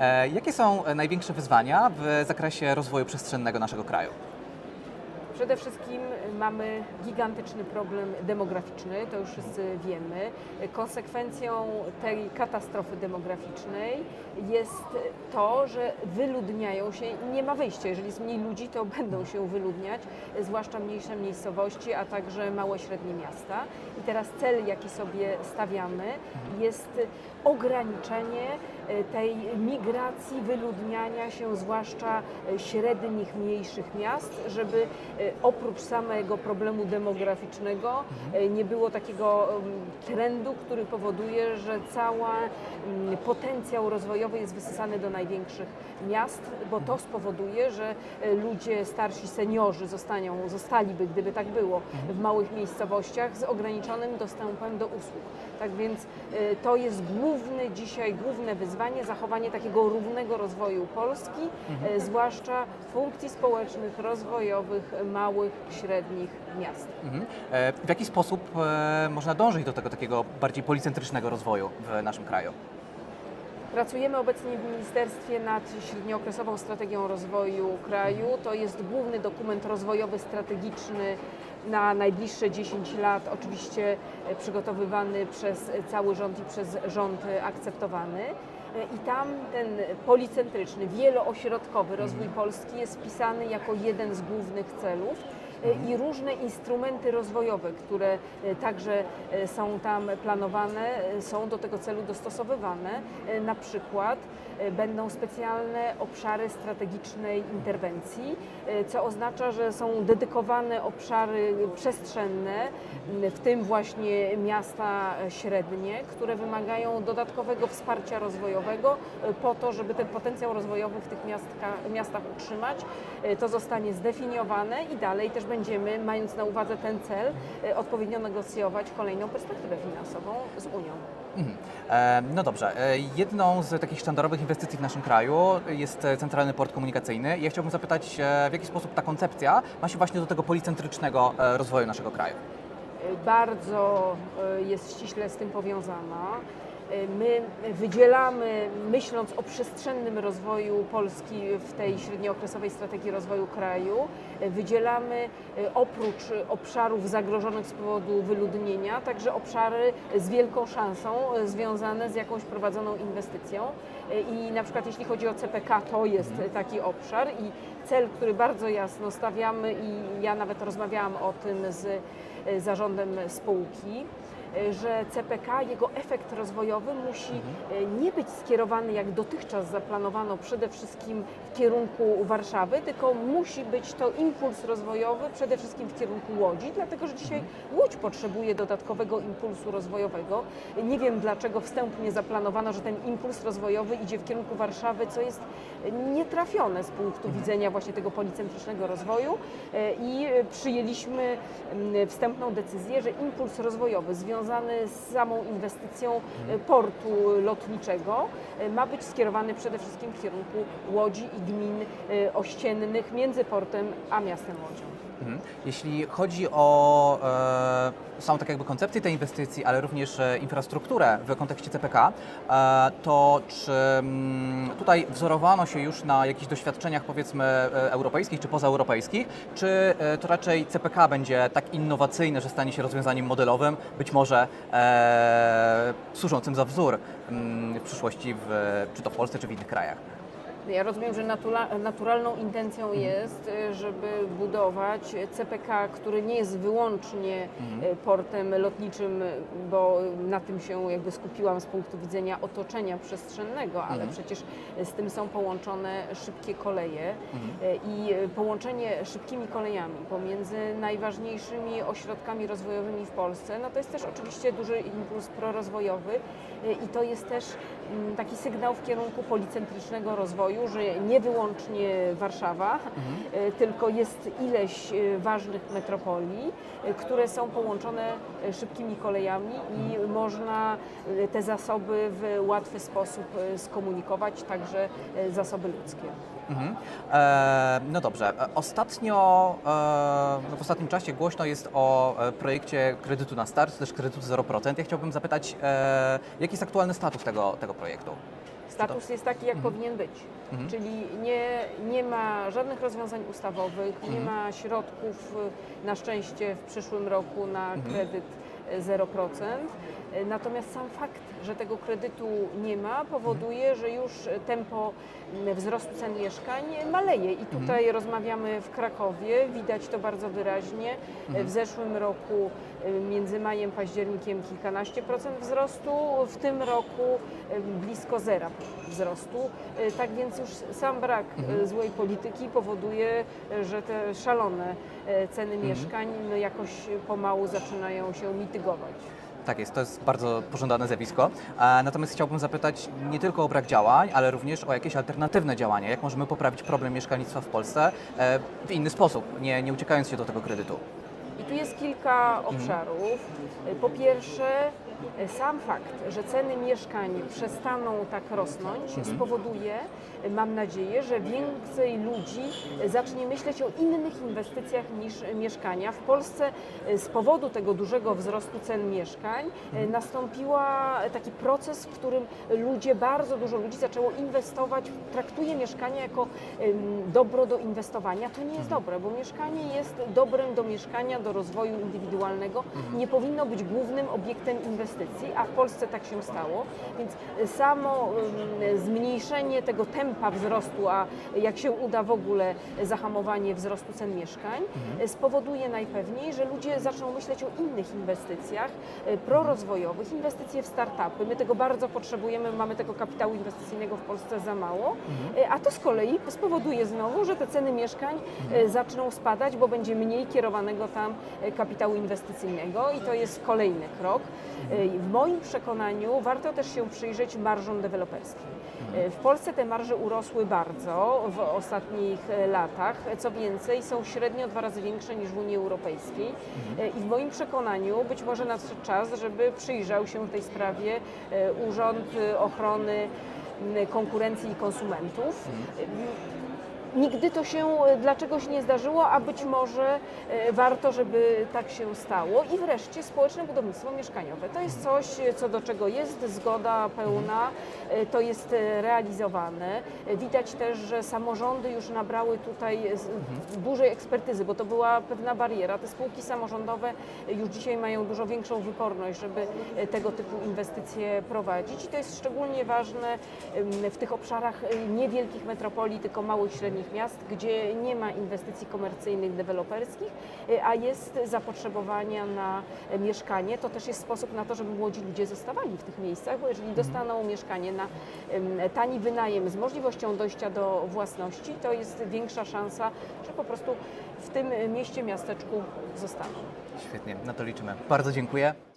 E, Jakie są e, największe wyzwania w zakresie rozwoju przestrzennego naszego kraju? Przede wszystkim mamy gigantyczny problem demograficzny, to już wszyscy wiemy. Konsekwencją tej katastrofy demograficznej jest to, że wyludniają się nie ma wyjścia. Jeżeli jest mniej ludzi, to będą się wyludniać, zwłaszcza mniejsze miejscowości, a także małe, średnie miasta. I teraz cel, jaki sobie stawiamy, jest ograniczenie tej migracji, wyludniania się, zwłaszcza e, średnich, mniejszych miast, żeby e, oprócz samego problemu demograficznego e, nie było takiego trendu, który powoduje, że cały potencjał rozwojowy jest wysysany do największych miast, bo to spowoduje, że ludzie starsi, seniorzy zostaną, zostaliby, gdyby tak było, w małych miejscowościach z ograniczonym dostępem do usług. Tak więc to jest główny dzisiaj, główne wyzwanie, zachowanie takiego równego rozwoju Polski, e, zwłaszcza funkcji społecznych, rozwojowych, małych, średnich miast. Mhm. E, W jaki sposób e, można dążyć do tego takiego bardziej policentrycznego rozwoju w naszym kraju? Pracujemy obecnie w ministerstwie nad średniookresową strategią rozwoju kraju. To jest główny dokument rozwojowy strategiczny na najbliższe 10 lat, oczywiście e, przygotowywany przez cały rząd i przez rząd e, akceptowany. E, I tam ten policentryczny, wieloośrodkowy rozwój Polski jest wpisany jako jeden z głównych celów e, i różne instrumenty rozwojowe, które e, także e, są tam planowane, e, są do tego celu dostosowywane. Na przykład będą specjalne obszary strategicznej interwencji, co oznacza, że są dedykowane obszary przestrzenne, w tym właśnie miasta średnie, które wymagają dodatkowego wsparcia rozwojowego po to, żeby ten potencjał rozwojowy w tych miastach utrzymać. To zostanie zdefiniowane i dalej też będziemy, mając na uwadze ten cel, e, odpowiednio negocjować kolejną perspektywę finansową z Unią. Mhm. E, No dobrze, E, jedną z takich sztandarowych inwestycji w naszym kraju jest Centralny Port Komunikacyjny. Ja chciałbym zapytać, w jaki sposób ta koncepcja ma się właśnie do tego policentrycznego rozwoju naszego kraju? Bardzo jest ściśle z tym powiązana. E, My wydzielamy, myśląc o przestrzennym rozwoju Polski w tej średniookresowej strategii rozwoju kraju, e, wydzielamy e, oprócz obszarów zagrożonych z powodu wyludnienia, także obszary z wielką szansą związane z jakąś prowadzoną inwestycją. I na przykład jeśli chodzi o CPK, to jest e, taki obszar i cel, który bardzo jasno stawiamy i ja nawet rozmawiałam o tym z zarządem spółki, że CPK, jego efekt rozwojowy musi e, nie być skierowany jak dotychczas zaplanowano przede wszystkim w kierunku Warszawy, tylko musi być to impuls rozwojowy przede wszystkim w kierunku Łodzi, dlatego że dzisiaj Łódź potrzebuje dodatkowego impulsu rozwojowego. Nie wiem dlaczego wstępnie zaplanowano, że ten impuls rozwojowy idzie w kierunku Warszawy, co jest nietrafione z punktu widzenia właśnie tego policentrycznego rozwoju E, i e, przyjęliśmy mm, wstępną decyzję, że impuls rozwojowy związany z samą inwestycją e, portu lotniczego e, ma być skierowany przede wszystkim w kierunku Łodzi i gmin e, ościennych między portem a miastem Łodzią. Mhm. Jeśli chodzi o e, są tak jakby koncepcje tej inwestycji, ale również e, infrastrukturę w kontekście CPK, e, to czy mm, tutaj wzorowano się już na jakichś doświadczeniach powiedzmy e, europejskich czy pozaeuropejskich, czy e, to raczej CPK będzie tak innowacyjne, że stanie się rozwiązaniem modelowym, być może e, służącym za wzór mm, w przyszłości, w, czy to w Polsce, czy w innych krajach? Ja rozumiem, że natura- naturalną intencją jest, y, żeby budować CPK, który nie jest wyłącznie y, portem lotniczym, bo na tym się jakby skupiłam z punktu widzenia otoczenia przestrzennego, ale przecież z tym są połączone szybkie koleje y, i y, połączenie szybkimi kolejami pomiędzy najważniejszymi ośrodkami rozwojowymi w Polsce, no to jest też oczywiście duży impuls prorozwojowy y, i to jest też mm, taki sygnał w kierunku policentrycznego rozwoju, że nie wyłącznie Warszawa, y, tylko jest ileś y, ważnych metropolii, y, które są połączone szybkimi kolejami i można y, te zasoby w łatwy sposób skomunikować, także zasoby ludzkie. Mhm. E, no dobrze. E, Ostatnio, e, no w ostatnim czasie głośno jest o e, projekcie kredytu na start, też kredytu 0%. Ja chciałbym zapytać, e, jaki jest aktualny status tego, tego projektu? Status jest taki, jak powinien być. Mhm. Czyli nie, nie ma żadnych rozwiązań ustawowych, nie Mhm. ma środków y, na szczęście w przyszłym roku na Mhm. kredyt 0%. Y, Natomiast sam fakt, że tego kredytu nie ma, powoduje, że już tempo wzrostu cen mieszkań maleje. I tutaj rozmawiamy w Krakowie, widać to bardzo wyraźnie. Mhm. W zeszłym roku y, między majem październikiem kilkanaście procent wzrostu, w tym roku y, blisko zera wzrostu. Y, Tak więc już sam brak Mhm. złej polityki powoduje, że te szalone ceny Mhm. mieszkań no jakoś pomału zaczynają się mitygować. Tak jest, to jest bardzo pożądane zjawisko. E, Natomiast chciałbym zapytać nie tylko o brak działań, ale również o jakieś alternatywne działania. Jak możemy poprawić problem mieszkalnictwa w Polsce e, w inny sposób, nie, nie uciekając się do tego kredytu? I tu jest kilka obszarów. Po pierwsze, sam fakt, że ceny mieszkań przestaną tak rosnąć, spowoduje, mam nadzieję, że więcej ludzi zacznie myśleć o innych inwestycjach niż mieszkania. W Polsce z powodu tego dużego wzrostu cen mieszkań nastąpiła taki proces, w którym ludzie, bardzo dużo ludzi zaczęło inwestować, traktuje mieszkanie jako dobro do inwestowania. To nie jest dobre, bo mieszkanie jest dobrem do mieszkania, do rozwoju indywidualnego. Nie powinno być głównym obiektem inwestycji, a w Polsce tak się stało. Więc samo em, zmniejszenie tego tempa wzrostu, a jak się uda w ogóle zahamowanie wzrostu cen mieszkań, spowoduje najpewniej, że ludzie zaczną myśleć o innych inwestycjach e, prorozwojowych, inwestycje w startupy. My tego bardzo potrzebujemy, mamy tego kapitału inwestycyjnego w Polsce za mało, E, a to z kolei spowoduje znowu, że te ceny mieszkań zaczną spadać, bo będzie mniej kierowanego tam e, kapitału inwestycyjnego i to jest kolejny krok. E, W moim przekonaniu warto też się przyjrzeć marżom deweloperskim. E, W Polsce te marże urosły bardzo w ostatnich latach. Co więcej, są średnio dwa razy większe niż w Unii Europejskiej. I w moim przekonaniu być może nadszedł czas, żeby przyjrzał się tej sprawie Urząd Ochrony Konkurencji i Konsumentów. Nigdy to się e, dla czegoś nie zdarzyło, a być może e, warto, żeby tak się stało. I wreszcie społeczne budownictwo mieszkaniowe. To jest coś, co do czego jest zgoda pełna, to jest e, realizowane. E, Widać też, że samorządy już nabrały tutaj e, z- dużej ekspertyzy, bo to była pewna bariera. Te spółki samorządowe e, już dzisiaj mają dużo większą wyporność, żeby e, tego typu inwestycje prowadzić. I to jest szczególnie ważne w tych obszarach e, niewielkich metropolii, tylko małych, średnich miast, gdzie nie ma inwestycji komercyjnych, deweloperskich, e, a jest zapotrzebowania na e, mieszkanie. To też jest sposób na to, żeby młodzi ludzie zostawali w tych miejscach, bo jeżeli dostaną mieszkanie na tani wynajem z możliwością dojścia do własności, to jest większa szansa, że po prostu w tym mieście, miasteczku zostaną. Świetnie, na to liczymy. Bardzo dziękuję.